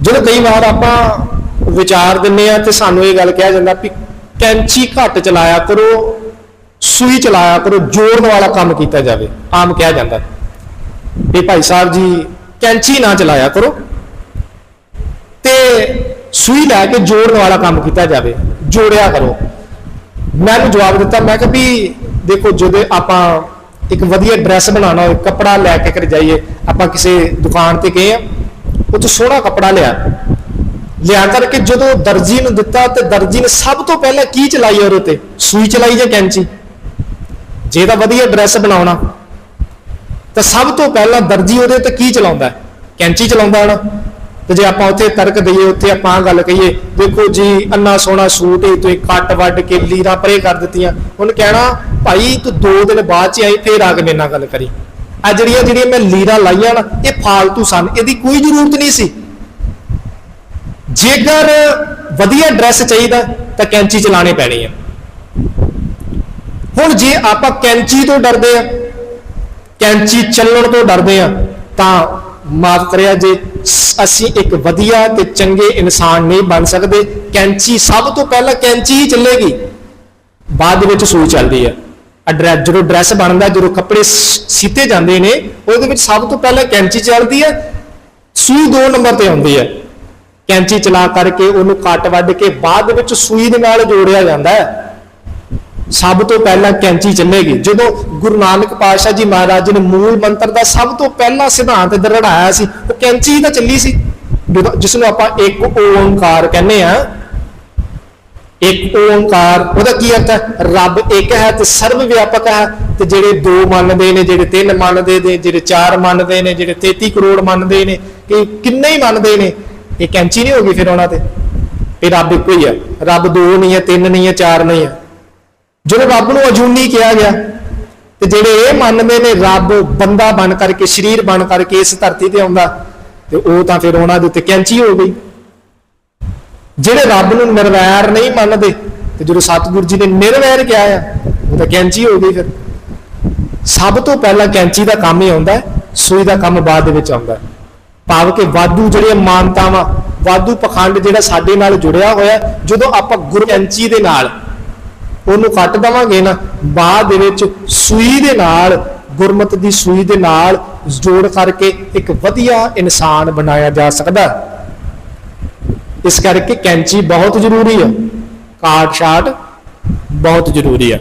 ਜਦੋਂ ਕਈ ਵਾਰ ਆਪਾਂ ਵਿਚਾਰ ਦਿੰਨੇ ਆ ਤੇ ਸਾਨੂੰ ਇਹ ਗੱਲ ਕਿਹਾ ਜਾਂਦਾ ਵੀ ਕੈਂਚੀ ਘੱਟ ਚਲਾਇਆ ਕਰੋ, ਸੂਈ ਚਲਾਇਆ ਕਰੋ ਜੋੜਨ ਵਾਲਾ ਕੰਮ ਕੀਤਾ ਜਾਵੇ, ਆਮ ਕਿਹਾ ਜਾਂਦਾ ਵੀ ਭਾਈ ਸਾਹਿਬ ਜੀ, ਕੈਂਚੀ ਨਾ ਚਲਾਇਆ ਕਰੋ ਤੇ ਸੂਈ ਲੈ ਕੇ ਜੋੜਨ ਵਾਲਾ ਕੰਮ ਕੀਤਾ ਜਾਵੇ, ਜੋੜਿਆ ਕਰੋ। ਮੈਂ ਉਹਨੂੰ ਜਵਾਬ ਦਿੱਤਾ, ਮੈਂ ਕਿਹਾ ਵੀ ਦੇਖੋ, ਜਦੋਂ ਆਪਾਂ ਇੱਕ ਵਧੀਆ ਡਰੈਸ ਬਣਾਉਣਾ ਹੋਵੇ ਕੱਪੜਾ ਲੈ ਕੇ ਕਰ ਜਾਈਏ, ਆਪਾਂ ਕਿਸੇ ਦੁਕਾਨ ਤੇ ਗਏ ਆ ਉਹ ਤੋਂ ਸੋਹਣਾ ਕੱਪੜਾ ਲਿਆ। ਲਿਆ ਕਰਕੇ ਜਦੋਂ ਦਰਜੀ ਨੂੰ ਦਿੱਤਾ ਤੇ ਦਰਜੀ ਨੇ ਸਭ ਤੋਂ ਪਹਿਲਾਂ ਕੀ ਚਲਾਈ ਉਹਦੇ ਤੇ ਸੂਈ ਚਲਾਈ ਜਾਂ ਕੈਂਚੀ? ਜੇ ਤਾਂ ਵਧੀਆ ਡਰੈਸ ਬਣਾਉਣਾ। ਤਾਂ ਸਭ ਤੋਂ ਪਹਿਲਾਂ ਦਰਜੀ ਉਹਦੇ ਤੇ ਕੀ ਚਲਾਉਂਦਾ ਕੈਂਚੀ ਚਲਾਉਂਦਾ ਨਾ ਤੇ ਜੇ ਆਪਾਂ ਉੱਥੇ ਤਰਕ ਦਈਏ, ਉੱਥੇ ਆਪਾਂ ਗੱਲ ਕਹੀਏ, ਦੇਖੋ ਜੀ ਅੰਨਾ ਸੋਹਣਾ ਸੂਟ ਹੈ, ਤੁਸੀਂ ਕੱਟ ਵੱਡ ਕੇ ਲੀਰਾਂ ਪਰੇ ਕਰ ਦਿੱਤੀਆਂ। ਉਹਨੇ ਕਹਿਣਾ, ਭਾਈ, ਤੂੰ ਦੋ ਦਿਨ ਬਾਅਦ ਚ ਆਈ, ਫੇਰ ਆ ਕੇ ਮੇਰੇ ਨਾਲ ਗੱਲ ਕਰੀ। ਆ ਜਿਹੜੀਆਂ ਜਿਹੜੀਆਂ ਮੈਂ ਲੀਰਾਂ ਲਾਈਆਂ ਨਾ, ਇਹ ਫਾਲਤੂ ਸਨ। ਇਹਦੀ ਕੋਈ ਜ਼ਰੂਰਤ ਨਹੀਂ ਸੀ। ਜੇਕਰ ਵਧੀਆ ਡਰੈਸ ਚਾਹੀਦਾ, ਤਾਂ ਕੈਂਚੀ ਚਲਾਣੇ ਪੈਣੀ ਆ। ਹੁਣ ਜੇ ਆਪਾਂ ਕੈਂਚੀ ਤੋਂ ਡਰਦੇ ਆ, ਕੈਂਚੀ ਚੱਲਣ ਤੋਂ ਡਰਦੇ ਆ, ਤਾਂ ਮਾਫ ਕਰਿਆ ਜੇ, ਅਸੀਂ ਇੱਕ ਵਧੀਆ ਤੇ ਚੰਗੇ ਇਨਸਾਨ ਨਹੀਂ ਬਣ ਸਕਦੇ। ਕੈਂਚੀ ਸਭ ਤੋਂ ਪਹਿਲਾਂ ਕੈਂਚੀ ਹੀ ਚੱਲੇਗੀ। ਬਾਅਦ ਦੇ ਵਿੱਚ ਸੂਈ ਚੱਲਦੀ ਹੈ ਅਡਰੈਸ ਜਦੋਂ ਡਰੈਸ ਬਣਦਾ, ਜਦੋਂ ਕੱਪੜੇ ਸ- ਸੀਤੇ ਜਾਂਦੇ ਨੇ, ਉਹਦੇ ਵਿੱਚ ਸਭ ਤੋਂ ਪਹਿਲਾਂ ਕੈਂਚੀ ਚੱਲਦੀ ਹੈ, ਸੂਈ 2 ਨੰਬਰ ਤੇ ਆਉਂਦੀ ਹੈ। ਕੈਂਚੀ ਚਲਾ ਕਰਕੇ ਉਹਨੂੰ ਕੱਟ ਵੱਢ ਕੇ ਬਾਅਦ ਵਿੱਚ ਸੂਈ ਦੇ ਨਾਲ ਜੋੜਿਆ ਜਾਂਦਾ ਹੈ। ਸਭ ਤੋਂ ਪਹਿਲਾਂ ਕੈਂਚੀ ਚੱਲੇਗੀ। ਜਦੋਂ ਗੁਰੂ ਨਾਨਕ ਪਾਤਸ਼ਾਹ ਜੀ ਮਹਾਰਾਜ ਜੀ ਨੇ ਮੂਲ ਮੰਤਰ ਦਾ ਸਭ ਤੋਂ ਪਹਿਲਾ ਸਿਧਾਂਤ ਦਰੜਾਇਆ ਸੀ, ਉਹ ਕੈਂਚੀ ਹੀ ਤਾਂ ਚੱਲੀ ਸੀ। ਜਦੋਂ- ਜਿਸ ਨੂੰ ਆਪਾਂ ਇੱਕ ਓੰਕਾਰ ਕਹਿੰਦੇ ਆ ਇੱਕ ਓੰਕਾਰ, ਉਹਦਾ ਕੀ ਅਰਥ ਹੈ? ਰੱਬ ਇੱਕ ਹੈ ਤੇ ਸਰਵ ਵਿਆਪਕ ਹੈ ਤੇ ਜਿਹੜੇ ਦੋ ਮੰਨਦੇ ਨੇ, ਜਿਹੜੇ ਤਿੰਨ ਮੰਨਦੇ ਨੇ, ਜਿਹੜੇ ਚਾਰ ਮੰਨਦੇ ਨੇ, ਜਿਹੜੇ 33 ਕਰੋੜ ਮੰਨਦੇ ਨੇ, ਕਿ ਕਿੰਨੇ ਹੀ ਮੰਨਦੇ ਨੇ, ਇਹ ਕੈਂਚੀ ਨਹੀਂ ਹੋਗੀ ਫਿਰ ਉਹਨਾਂ ਤੇ। ਇਹ ਰੱਬ ਇੱਕੋ ਹੀ ਹੈ। ਰੱਬ ਦੋ ਨਹੀਂ ਹੈ, ਤਿੰਨ ਨਹੀਂ ਹੈ, ਚਾਰ ਨਹੀਂ ਹੈ। ਜਦੋਂ ਰੱਬ ਨੂੰ ਅਜੂਨੀ ਕਿਹਾ ਗਿਆ, ਤੇ ਜਿਹੜੇ ਇਹ ਮੰਨਦੇ ਨੇ, ਰੱਬ ਬੰਦਾ ਬਣ ਕਰਕੇ, ਸਰੀਰ ਬਣ ਕਰਕੇ ਇਸ ਧਰਤੀ ਤੇ ਆਉਂਦਾ, ਤੇ ਉਹ ਤਾਂ ਫਿਰ ਉਹਨਾਂ ਦੇ ਉੱਤੇ ਕੈਂਚੀ ਹੋ ਗਈ। ਜਿਹੜੇ ਰੱਬ ਨੂੰ ਨਿਰਵੈਰ ਨਹੀਂ ਮੰਨਦੇ, ਤੇ ਜਦੋਂ ਸਤਿਗੁਰੂ ਜੀ ਨੇ ਨਿਰਵੈਰ ਕਿਹਾ ਆ, ਉਹ ਤਾਂ ਕੈਂਚੀ ਹੋ ਗਈ ਫਿਰ। ਸਭ ਤੋਂ ਪਹਿਲਾਂ ਕੈਂਚੀ ਦਾ ਕੰਮ ਹੀ ਆਉਂਦਾ ਸੂਈ ਦਾ ਕੰਮ ਬਾਅਦ ਦੇ ਵਿੱਚ ਆਉਂਦਾ ਭਾਵ ਕਿ ਵਾਧੂ ਜਿਹੜੀਆਂ ਮਾਨਤਾਵਾਂ, ਵਾਧੂ ਪਖੰਡ ਜਿਹੜਾ ਸਾਡੇ ਨਾਲ ਜੁੜਿਆ ਹੋਇਆ, ਜਦੋਂ ਆਪਾਂ ਗੁਰੂ ਕੈਂਚੀ ਦੇ ਨਾਲ ਉਹਨੂੰ ਕੱਟ ਦਵਾਂਗੇ ਨਾ, ਬਾਅਦ ਦੇ ਵਿੱਚ ਸੂਈ ਦੇ ਨਾਲ, ਗੁਰਮਤ ਦੀ ਸੂਈ ਦੇ ਨਾਲ ਜੋੜ ਕਰਕੇ ਇੱਕ ਵਧੀਆ ਇਨਸਾਨ ਬਣਾਇਆ ਜਾ ਸਕਦਾ ਇਸ ਕਰਕੇ ਕੈਂਚੀ ਬਹੁਤ ਜ਼ਰੂਰੀ ਹੈ। ਕਾਟ ਸ਼ਾਟ ਬਹੁਤ ਜ਼ਰੂਰੀ ਹੈ।